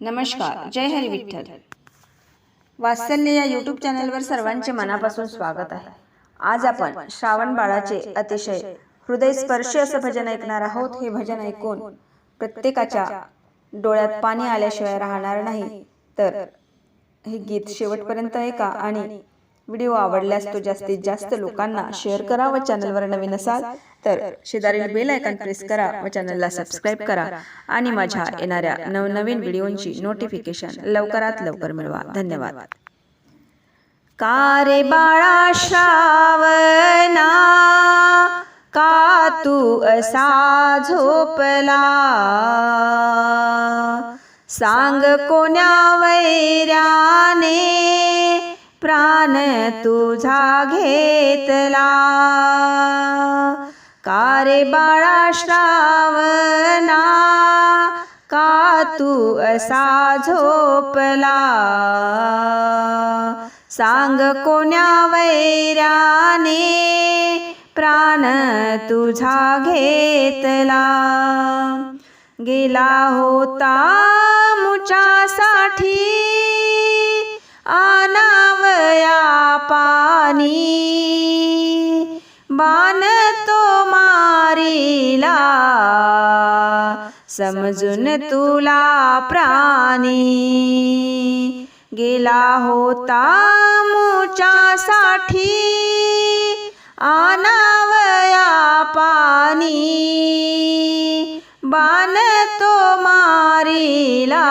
नमस्कार. जय हरी विठ्ठल वात्सल्य या यूट्यूब चॅनलवर सर्वांचे मनापासून स्वागत आहे. आज आपण श्रावण बाळाचे अतिशय हृदयस्पर्शी असं भजन ऐकणार आहोत. हे भजन ऐकून प्रत्येकाच्या डोळ्यात पाणी आल्याशिवाय राहणार नाही. तर हे गीत शेवटपर्यंत ऐका आणि व्हिडिओ आवडल्यास तो जास्तीत जास्त लोकांना शेअर करा व चॅनलवर नवीन असाल तर शेजारील बेल आयकॉन प्रेस करा व चॅनलला सबस्क्राईब करा आणि माझ्या येणाऱ्या नवनवीन व्हिडिओंची नोटिफिकेशन लवकरात लवकर मिळवा. धन्यवाद. का रे बाळा श्रावणा का तू असा झोपला? सांग कोण्या वैऱ्याने प्राण तुझा घेतला. का रे बाळा श्रावणा? का तू असा झोपला? सांग कोण्या वैराने प्राण तुझा घेतला. गेला होता मुचासाठी आनावया पाणी. बाण तो मारिला समजून तुला प्राणी. गेला होता मुचासाठी आनावया पाणी. बाण तो मारिला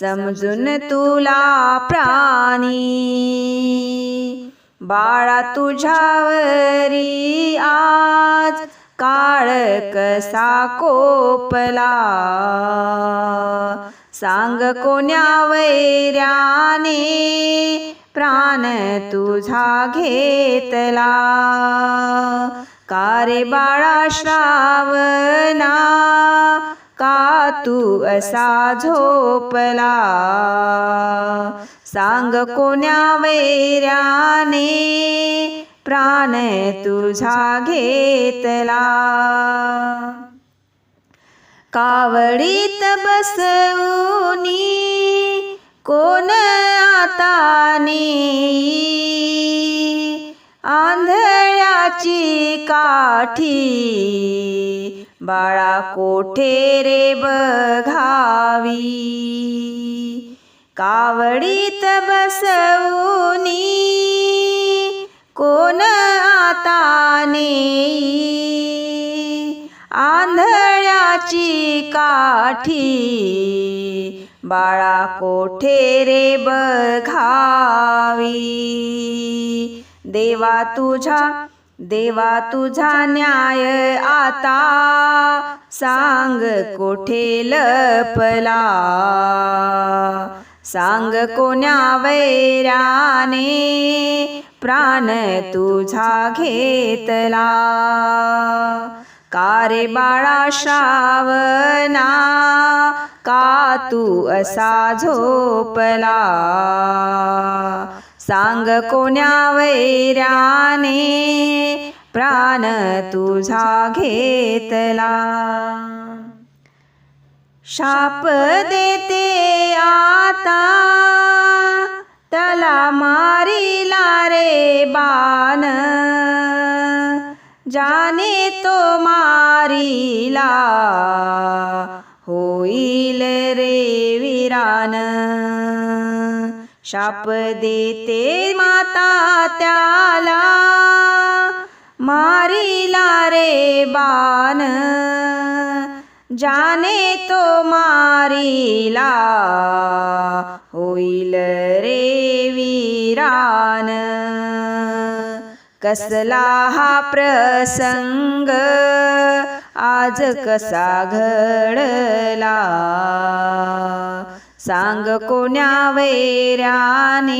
समजून तुला प्राणी बाळा तुझ्यावरी आज काळ कसा कोपला? सांग कोण्या वैऱ्याने प्राण तुझा घेतला? का रे बाळा श्रावणा तू असा झोपला. सांग कोण्या वैर्याने प्राण तुझा घेतला. कावडीत बसवूनी कोण आता नेई? ची काठी बाळा कोठे रे बघावी? कावडीत बसवूनी कोण आता नेई? आंधळ्याची काठी बाळा कोठे रे बघावी? देवा तुझा देवा तुझा न्याय आता. सांग कोठे लपला? सांग कोण्या वैराने प्राण तुझा घेतला? का रे बाळा श्रावणा का तू असा झोपला? सांग कोण्या वैराने प्राण तुझा घेतला. शाप देते आता. त्याला मारिला रे बाण. जाने तो मारिला. होईल रे विरान शाप देते माता त्याला. मारिला रे बाण. जाने तो मारिला. होईल रे वीरान कसला हा प्रसंग. आज कसा घडला. सांग कोण्या वैराने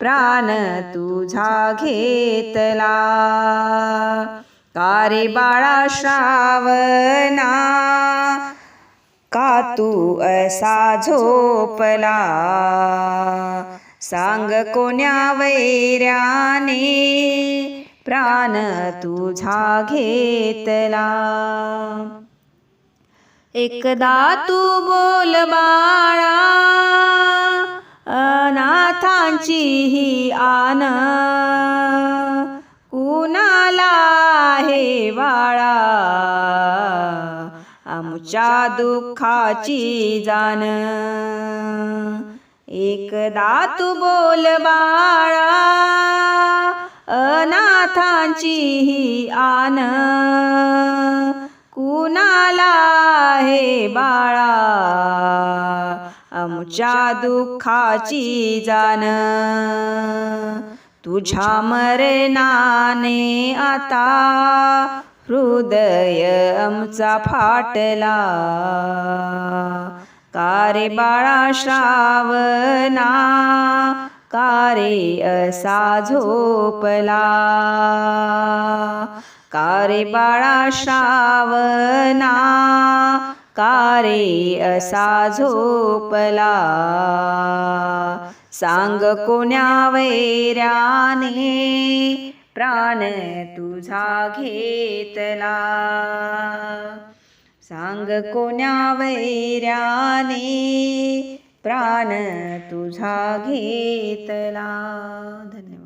प्राण तुझा घेतला? कारे बाळा श्रावणा का तू असा झोपला? सांग कोण्या वैऱ्याने प्राण तुझा घेतला? एकदा तू बोल बाळा अनाथांची ही आन कुणाला हे वाळा आमच्या दुःखाची जाण. एकदा तू बोल बाळा अनाथांची ही आन कुणाला हे बाळा? आमच्या दुःखाची जाण. तुझ्या मरणाने आता हृदय आमचा फाटला. कारे बाळा श्रावणा कारे असा झोपला. कारे बाळा श्रावणा कारे असा झोपला. सांग कोण्या वैऱ्याने प्राण तुझा घेतला? सांग कोण्या वैऱ्याने प्राण तुझा घेतला? धन्यवाद.